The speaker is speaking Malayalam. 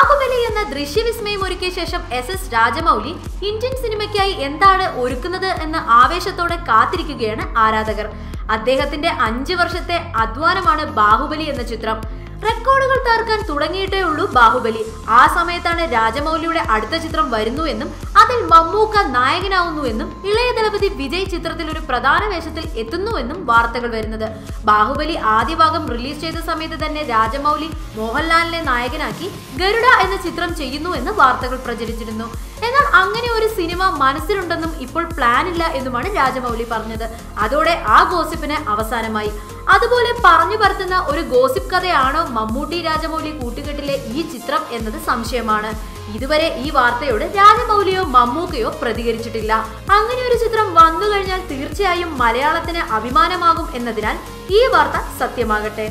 ബാഹുബലി എന്ന ദൃശ്യവിസ്മയം ഒരുക്കിയ ശേഷം എസ് എസ് രാജമൗലി ഇന്ത്യൻ സിനിമയ്ക്കായി എന്താണ് ഒരുക്കുന്നത് എന്ന ആവേശത്തോടെ കാത്തിരിക്കുകയാണ് ആരാധകർ. അദ്ദേഹത്തിന്റെ അഞ്ചു വർഷത്തെ അധ്വാനമാണ് ബാഹുബലി എന്ന ചിത്രം. റെക്കോർഡുകൾ തകർക്കാൻ തുടങ്ങിയിട്ടേ ഉള്ളൂ ബാഹുബലി. ആ സമയത്താണ് രാജമൗലിയുടെ അടുത്ത ചിത്രം വരുന്നു എന്നും അതിൽ മമ്മൂക്ക നായകനാവുന്നു എന്നും ഇളയ ദളപതി വിജയ് ചിത്രത്തിൽ ഒരു പ്രധാന വേഷത്തിൽ എത്തുന്നുവെന്നും വാർത്തകൾ വരുന്നത്. ബാഹുബലി ആദ്യ ഭാഗം റിലീസ് ചെയ്ത സമയത്ത് തന്നെ രാജമൗലി മോഹൻലാലിനെ നായകനാക്കി ഗരുഡ എന്ന ചിത്രം ചെയ്യുന്നു എന്ന് വാർത്തകൾ പ്രചരിച്ചിരുന്നു. എന്നാൽ അങ്ങനെ ഒരു സിനിമ മനസ്സിലുണ്ടെന്നും ഇപ്പോൾ പ്ലാൻ ഇല്ല എന്നുമാണ് രാജമൗലി പറഞ്ഞത്. അതോടെ ആ ഗോസിപ്പിന് അവസാനമായി. അതുപോലെ പറഞ്ഞു പരത്തുന്ന ഒരു ഗോസിപ്പ് കഥയാണോ മമ്മൂട്ടി രാജമൗലി കൂട്ടുകെട്ടിലെ ഈ ചിത്രം എന്നത് സംശയമാണ്. ഇതുവരെ ഈ വാർത്തയോട് രാജമൗലിയോ മമ്മൂക്കയോ പ്രതികരിച്ചിട്ടില്ല. അങ്ങനെ ഒരു ചിത്രം വന്നു കഴിഞ്ഞാൽ തീർച്ചയായും മലയാളത്തിന് അഭിമാനമാകും എന്നതിനാൽ ഈ വാർത്ത സത്യമാകട്ടെ.